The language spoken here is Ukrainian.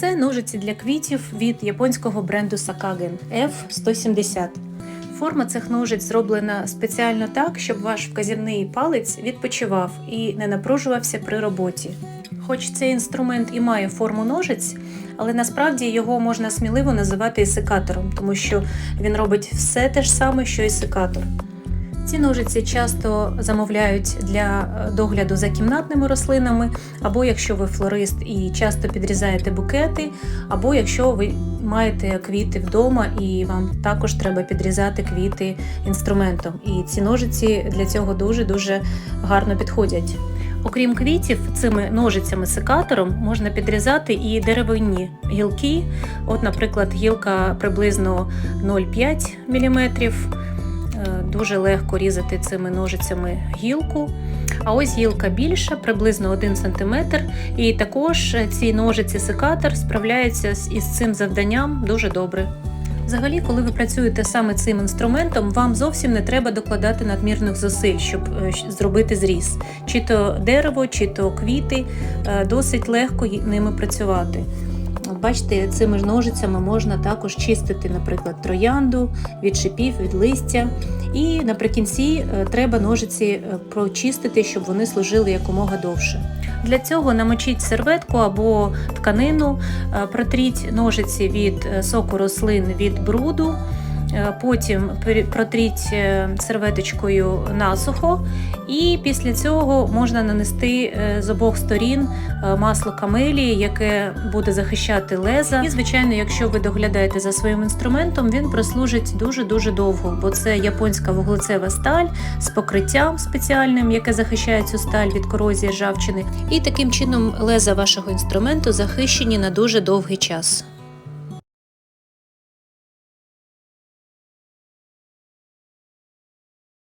Це ножиці для квітів від японського бренду Sakagen F170. Форма цих ножиць зроблена спеціально так, щоб ваш вказівний палець відпочивав і не напружувався при роботі. Хоч цей інструмент і має форму ножиць, але насправді його можна сміливо називати і секатором, тому що він робить все те ж саме, що і секатор. Ці ножиці часто замовляють для е, догляду за кімнатними рослинами, або якщо ви флорист і часто підрізаєте букети, або якщо ви маєте квіти вдома і вам також треба підрізати квіти інструментом. І ці ножиці для цього дуже-дуже гарно підходять. Окрім квітів, цими ножицями-секатором можна підрізати і деревинні гілки. От, наприклад, гілка приблизно 0,5 мм. Е, Дуже легко різати цими ножицями гілку. А ось гілка більша, приблизно 1 см. І також ці ножиці-секатор справляються із цим завданням дуже добре. Взагалі, коли ви працюєте саме цим інструментом, вам зовсім не треба докладати надмірних зусиль, щоб е, зробити зріз. Чи то дерево, чи то квіти, е, досить легко ними працювати. От Бачите, цими ж ножицями можна також чистити, наприклад, троянду від шипів, від листя. І наприкінці е, треба ножиці е, прочистити, щоб вони служили якомога довше. Для цього намочіть серветку або тканину, е, протріть ножиці від соку рослин від бруду. Е, Потім протріть е, серветочкою насухо, і після цього можна нанести е, з обох сторін масло камелії, яке буде захищати леза. І, звичайно, якщо ви доглядаєте за своїм інструментом, він прослужить дуже-дуже довго, бо це японська вуглецева сталь з покриттям спеціальним, яке захищає цю сталь від корозії ржавчини. І таким чином леза вашого інструменту захищені на дуже довгий час.